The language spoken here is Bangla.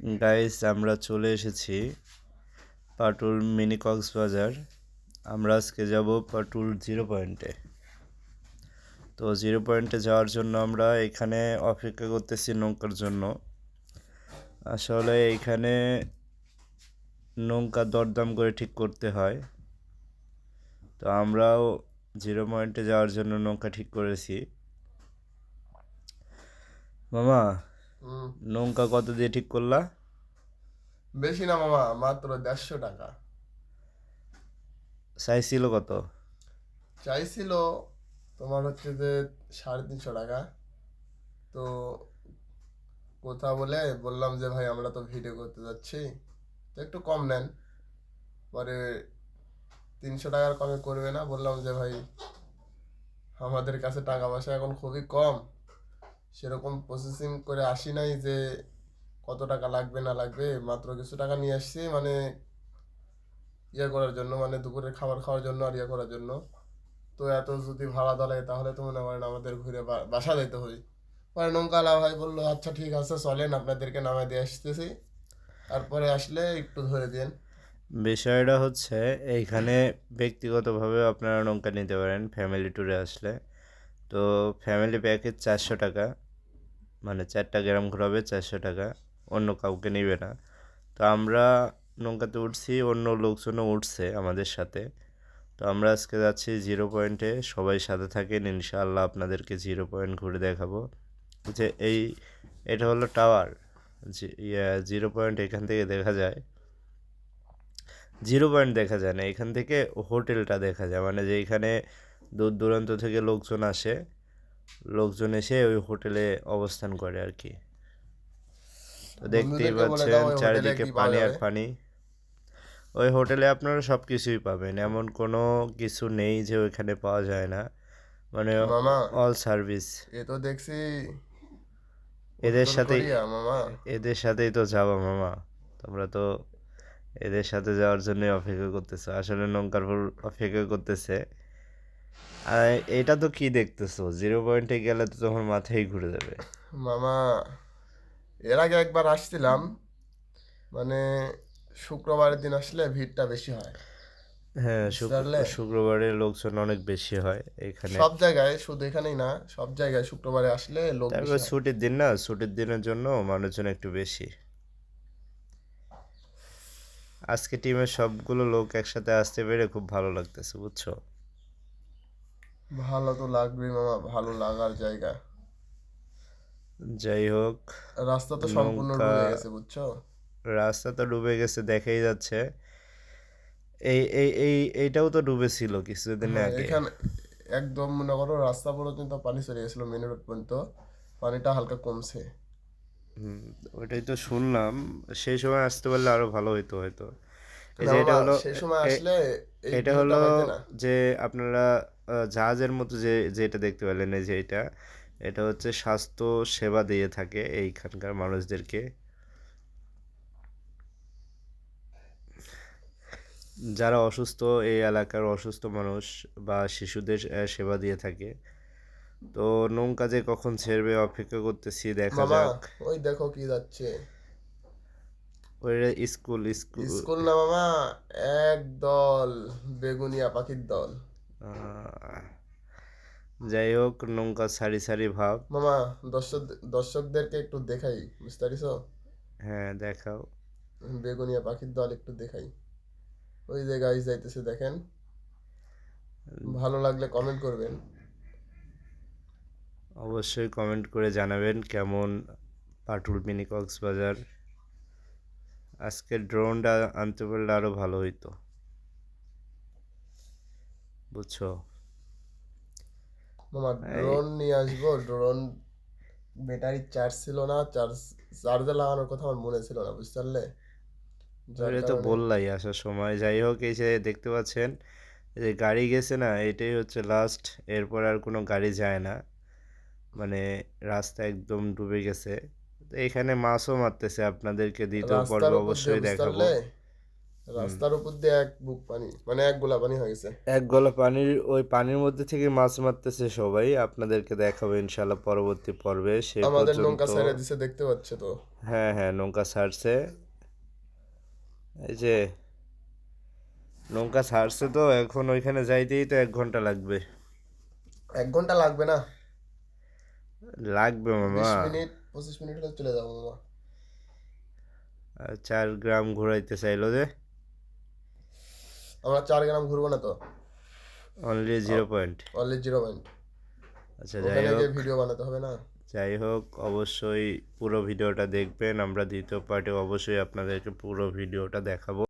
গাইস আমরা চলে এসেছি পাটুল মিনি কক্সবাজার। আমরা আজকে যাব পাটুল জিরো পয়েন্টে তো জিরো পয়েন্টে যাওয়ার জন্য আমরা এখানে অপেক্ষা করতেছি নৌকার জন্য। আসলে এইখানে নৌকা দরদাম করে ঠিক করতে হয়। তো আমরাও জিরো পয়েন্টে যাওয়ার জন্য নৌকা ঠিক করেছি। মামা নৌকা কত দিয়ে ঠিক করলা? বেশি না মামা মাত্র দেড়শো টাকা। সাইজ ছিল কত? চাইছিল তোমার হচ্ছে যে সাড়ে তিনশো টাকা। তো কোথা বলে বললাম যে ভাই আমরা তো ভিডিও করতে যাচ্ছি। তো একটু কম নেন। পরে তিনশো টাকার কমে করবে না। বললাম যে ভাই আমাদের কাছে টাকা পয়সা এখন খুবই কম। সেরকম প্রসেসিং করে আসি নাই যে কত টাকা লাগবে, না লাগবে, মাত্র কিছু টাকা নিয়ে আসছি মানে ইয়ে করার জন্য মানে দুপুরের খাবার খাওয়ার জন্য আর ইয়ে করার জন্য। তো এত যদি ভাড়া দলে তাহলে তো মনে করেন আমাদের ঘুরে বাসা যেতে হবে পরে নৌকালা ভাই বলল আচ্ছা ঠিক আছে, চলেন, আপনাদেরকে নামে দিয়ে আসতেছি। তারপরে আসলে একটু ধরে দিন। বিষয়টা হচ্ছে, এইখানে ব্যক্তিগতভাবে আপনারা নৌকা নিতে পারেন ফ্যামিলি ট্যুরে আসলে। তো ফ্যামিলি প্যাকেজ চারশো টাকা। মানে চারটা গ্রাম ঘোরাবে চারশো টাকা, অন্য কাউকে নেবে না। তো আমরা নৌকাতে উঠছি, অন্য লোকজনও উঠছে আমাদের সাথে। তো আমরা আজকে যাচ্ছি জিরো পয়েন্টে সবাই সাথে থাকেন, ইনশাআল্লাহ আপনাদেরকে জিরো পয়েন্ট ঘুরে দেখাবো। যে এই, এটা হলো টাওয়ার জিরো পয়েন্ট এখান থেকে দেখা যায়। জিরো পয়েন্ট দেখা যায় না, এখান থেকে হোটেলটা দেখা যায় মানে যে এখানে দূর দূরান্ত থেকে লোকজন আসে। লোকজন এসে ওই হোটেলে অবস্থান করে আর কি। তো দেখতেই পাচ্ছেন চারিদিকে পানি আর পানি। ওই হোটেলে আপনারা সব কিছুই পাবেন এমন কোনো কিছু নেই যে ওইখানে পাওয়া যায় না। মানে অল সার্ভিস এ তো দেখছি এদের মামা। এদের সাথেই তো যাবা মামা। তোমরা তো এদের সাথে যাওয়ার জন্য অপেক্ষা করতেছো। আসলে নৌকার অপেক্ষা করতেছে। আর এটা তো কি দেখতেছো? জিরো পয়েন্টে গেলে তো তোমার মাথায় ঘুরে যাবে। মামা এর আগে একবার আসছিলাম মানে শুক্রবারের দিন আসলে ভিড়টা বেশি হয়। হ্যাঁ শুক্রবারে লোকজন অনেক বেশি হয় এখানে। সব জায়গায় শুধু এখানেই না সব জায়গায় শুক্রবারে আসলে লোক তারপর ছুটির দিন না ছুটির দিনের জন্য মানুষজন একটু বেশি। আজকে টিমের সবগুলো লোক একসাথে আসতে পেরে খুব ভালো লাগতেছে বুঝছ? ভালো তো লাগবেই মামা ভালো লাগার জায়গা। যাই হোক রাস্তা তো সম্পূর্ণ ডুবে গেছে বুঝছ? রাস্তা তো ডুবে গেছে দেখাই যাচ্ছে। এই এই এই এইটাও তো ডুবেছিল কিছুদিন হ্যাঁ, আগে। এখানে একদম মনে করো রাস্তা পর্যন্ত পানি চলে গেছিল মেন রোড পর্যন্ত। পানিটা হালকা কমছে। হুম, ওইটাই তো শুনলাম। সেই সময় আসতে পারলে আরও ভালো হইতো হয়তো। যে এটা হলো এটা যে আপনারা জাহাজের মতো যে যেটা দেখতে পেলেন এই যে এটা এটা হচ্ছে স্বাস্থ্য সেবা দিয়ে থাকে এইখানকার মানুষদেরকে। যারা অসুস্থ এই এলাকার অসুস্থ মানুষ বা শিশুদের সেবা দিয়ে থাকে। তো নৌকা যে কখন ছেড়বে অপেক্ষা করতেছি দেখা যাক। ওই দেখো কি যাচ্ছে। ওই স্কুল স্কুল স্কুল না মামা এক দল বেগুনিয়া পাখির দল। যাই হোক নৌকা সারি সারি ভাব। মামা দর্শক দর্শকদেরকে একটু দেখাই বুঝতে পারিছো হ্যাঁ দেখাও। বেগুনিয়া পাখির দল একটু দেখাই। ওই যে গাইজ যাইতেছে দেখেন। ভালো লাগলে কমেন্ট করবেন। অবশ্যই কমেন্ট করে জানাবেন কেমন পাটুল মিনি কক্সবাজার। আজকে ড্রোনটা আনতে পারলে আরও ভালো হইতো। বুঝছ? মামা ড্রোন নিয়ে আসব। ড্রোন ব্যাটারি চার্জ ছিল না চার্জ চার্জে লাগানোর কথা আমার মনে ছিল না বুঝতে পারলে? এটা তো বললাই আসার সময়। যাই হোক এই যে দেখতে পাচ্ছেন যে গাড়ি গেছে না এটাই হচ্ছে লাস্ট এরপর আর কোনো গাড়ি যায় না। মানে রাস্তা একদম ডুবে গেছে। এখানে মাছও মারতেছে আপনাদেরকে দ্বিতীয় পর্ব অবশ্যই দেখাবো। রাস্তার উপর দিয়ে এক বুক পানি মানে এক গোলা পানি হয়ে গেছে। এক গলা পানির ওই পানির মধ্যে থেকে মাছ মারতেছে সবাই আপনাদেরকে দেখাবো ইনশাল্লাহ পরবর্তী পর্বে সে আমাদের নৌকা সাইডে দিছে দেখতে পাচ্ছে তো। হ্যাঁ হ্যাঁ নৌকা ছাড়ছে। এই যে নৌকা ছাড়ছে তো এখন ওইখানে যাইতেই তো এক ঘণ্টা লাগবে। এক ঘণ্টা লাগবে না। লাগবে মামা। মিনিট। পঁচিশ মিনিট হলে চলে যাব মামা চার গ্রাম ঘুরাইতে চাইলো যে? আমরা চার গ্রাম ঘুরবো না তো। Only zero point only zero point আচ্ছা যাই হোক। ভিডিও বানাতে হবে না? যাই হোক অবশ্যই পুরো ভিডিওটা দেখবেন। আমরা দ্বিতীয় পার্টে অবশ্যই আপনাদেরকে পুরো ভিডিওটা দেখাবো।